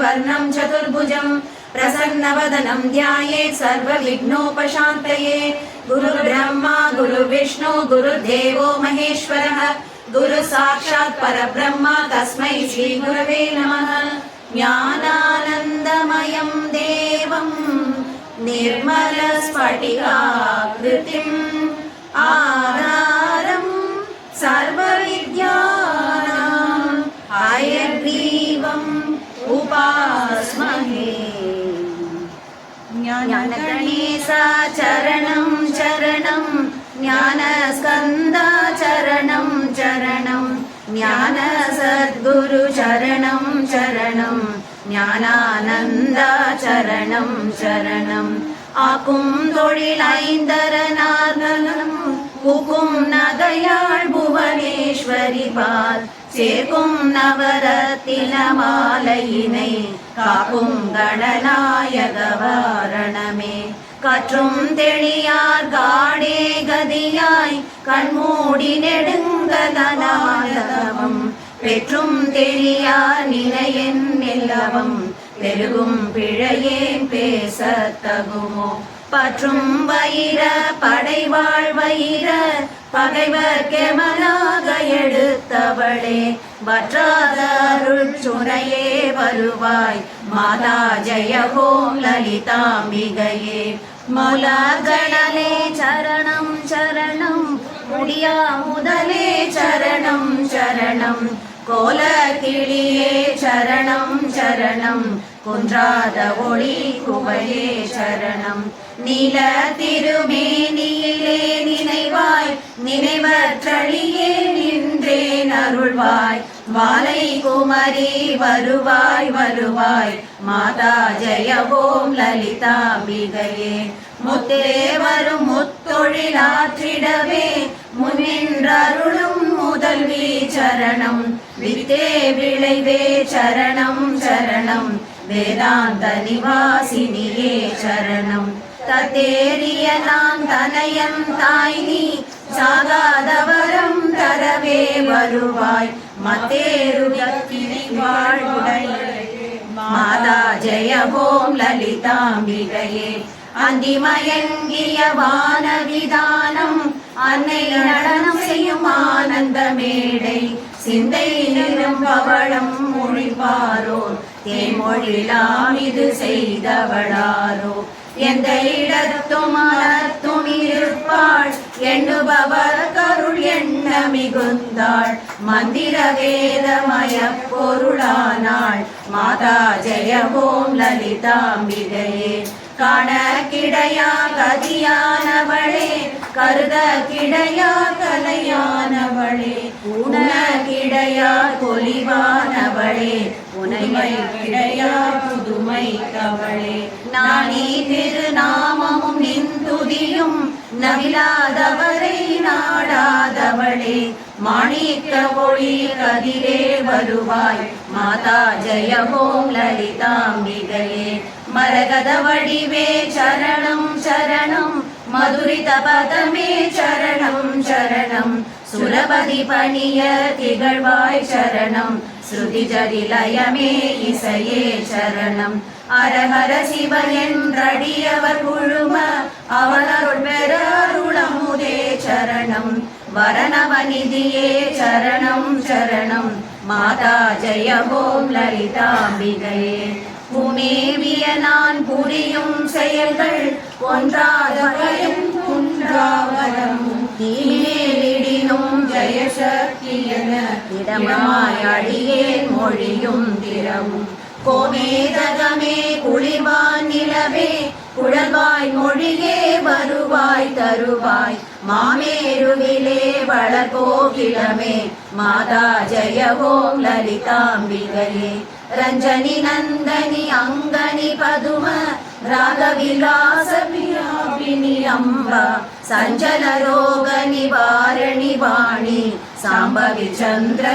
वर्णं चतुर्भुजम् प्रसन्नवदनं ध्यायेत् सर्वविघ्नोपशान्तये गुरुर्ब्रह्मा गुरुर्विष्णु गुरुर्देवो महेश्वरः गुरु साक्षात् परब्रह्म तस्मै श्रीगुरवे नमः ज्ञानानन्दमयं देवम् निर्मलस्फटिकाकृतिम् आधारं ஞானகணேசா சரணம் சரணம் ஞானஸ்கந்தா சரணம் சரணம் ஞான சத்குரு சரணம் சரணம் ஞானானந்தா சரணம் ஆக்கும் தொழில் ஐந்தரநாதனம் புகும் நகையாள் புவனேஸ்வரி பால் சேர்க்கும் நவரத்தின மாலையினை காக்கும் கணநாயக வாரணமே. கற்றும் தெளியார் காடே கதியாய் கண்மூடி நெடுங்கதனாதவம் பெற்றும் தெளியார் நிலையன் நிலவம். பெருகும் பிழையேன் பேச தகுமோ பற்றும் வயிற படைவாழ் வயிற பகைவர் கெமனாக எடுத்தவளே. வற்றாத அருள் சுனையே வருவாய் மாதா ஜெய ஓம் லலிதாம்பிகையே. மூலகணலே சரணம் சரணம் முடியா முதலே சரணம் சரணம். கோல கிளியே சரணம் சரணம். குன்றாத ஒளி குவையே சரணம். நில திருமேனியிலே நினைவாய் நினைவற்றழியே நின்றேன் அருள்வாய். மாலை குமரி வருவாய் வருவாய். மாதா ஜெய ஓம் லலிதாம்பிகையே முத்தே வரும் முத்தொழிலாற்றிடவே முன்னின்றருளும் முதல்வி சரணம். வித்தே விளைவே சரணம் சரணம். வேதாந்த நிவாசினியே சரணம். தத்தேறிய நான் தனயம் தாய் நீ சாகாதவரம் தரவே வருவாய். மத்தேருகிரி வாழ்வுடைய மாதா ஜெய ஓம் லலிதாம்பிகையே. அந்திமயங்கிய வானவிதானம் அன்னை நடனம் செய்யும் ஆனந்த மேடை. சிந்தை நிறம் பவளம் மொழிபாரோர் தேமொழிலாம் இது செய்தவளாரோ? எந்த இடத்தும் அறத்தும் இருப்பாள். எண்ணுபவர் கருள் எண்ண மிகுந்தாள்? மந்திர வேதமய பொருளானாள். மாதா ஜெயவோம் லலிதாம்பிகையே. காண கிடையா கதியானவளே கருத கிடையா கலையானவளே உண கிடையா பொலிவானவளே உனைமை கிடையா புதுமை கவளே நானே திருநாமமும் நின்துதியும் நவிலாதவரை நாடாதவளே. மாணிக்க ஒளி கதிரே வருவாய் மாதா ஜெயமோ ஓம் லலிதாம்பிகையே மரகத வடிவே சரணம் சரணம். மதுரித பதமே சரணம் சரணம். சுரபதி பணிய திகழ்வாய் சரணம். ஸ்ருதி ஜரிலயமே இசையே சரணம். அரஹர சிவ என்றடியவர் குழும அவனருள் பெற அருளமுதே சரணம். வரணவநிதியே சரணம் சரணம். மாதா ஜெய ஓம் லலிதாம்பிகையே. பூமேவிய நான் புரியும் செயல்கள் ஒன்றாத பயம் குன்றாவரம் தீமேலிடினும் ஜெயசக்தி என இடமாய் அடியேன் மொழியும் திறவும். கோமேதகமே குளிர்வான் நிலவே குழல்வாய் மொழியே வருவாய் தருவாய் மாமேருவிலே வளர்கோகிலமே மாதா ஜெய ஓம் லலிதாம்பிகையே ரஞ்சனி நந்தனி அங்கனி பதும ராகவிலாச பிராபினி அம்பா சஞ்சல ரோக நிவாரணி வாணி சாம்பவி சந்திர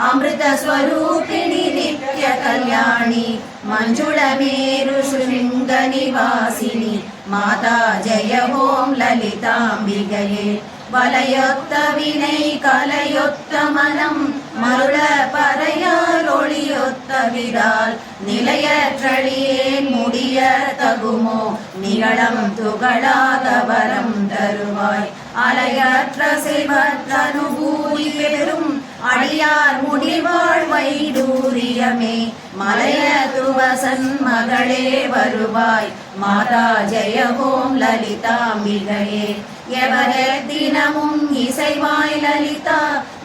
अमृतस्वरूपिणि नित्यकल्याणि मञ्जुळमेरुशृङ्गनिवासिनि माता जय ॐ ललिताम्बिगये வலையொத்தவினைகலையொத்தமனம் மருள பறையால் ஒளியொத்தவிடால் நிலையற்றழியேன் முடிய தகுமோ நிகழம் துகளாத வரம் தருவாய் அலையற்ற சிவற்றனுபூதி பெறும் அடியார் முடிவாழ் வைடூரியமே மலைய துவசன் மகளே வருவாய். மாதா ஜெய ஓம் லலிதாம்பிகையே. எவர தினமும் இசைவாய் லலிதா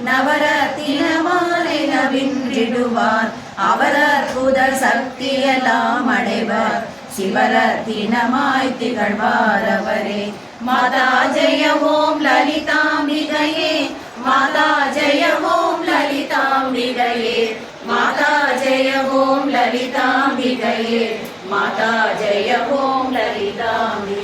நவரத்தினமாலை நவின்றிடுவார். அவரர் புதர் சக்தியெல்லாம் அடைவார். சிவர தினமாய் திகழ்வார் அவரே. மாதா ஜெய ஓம் லலிதாம்பிகையே ललिताम्बिकये माता जय ॐ ललिताम्बिकये माता जय ॐ ललिताम्बिके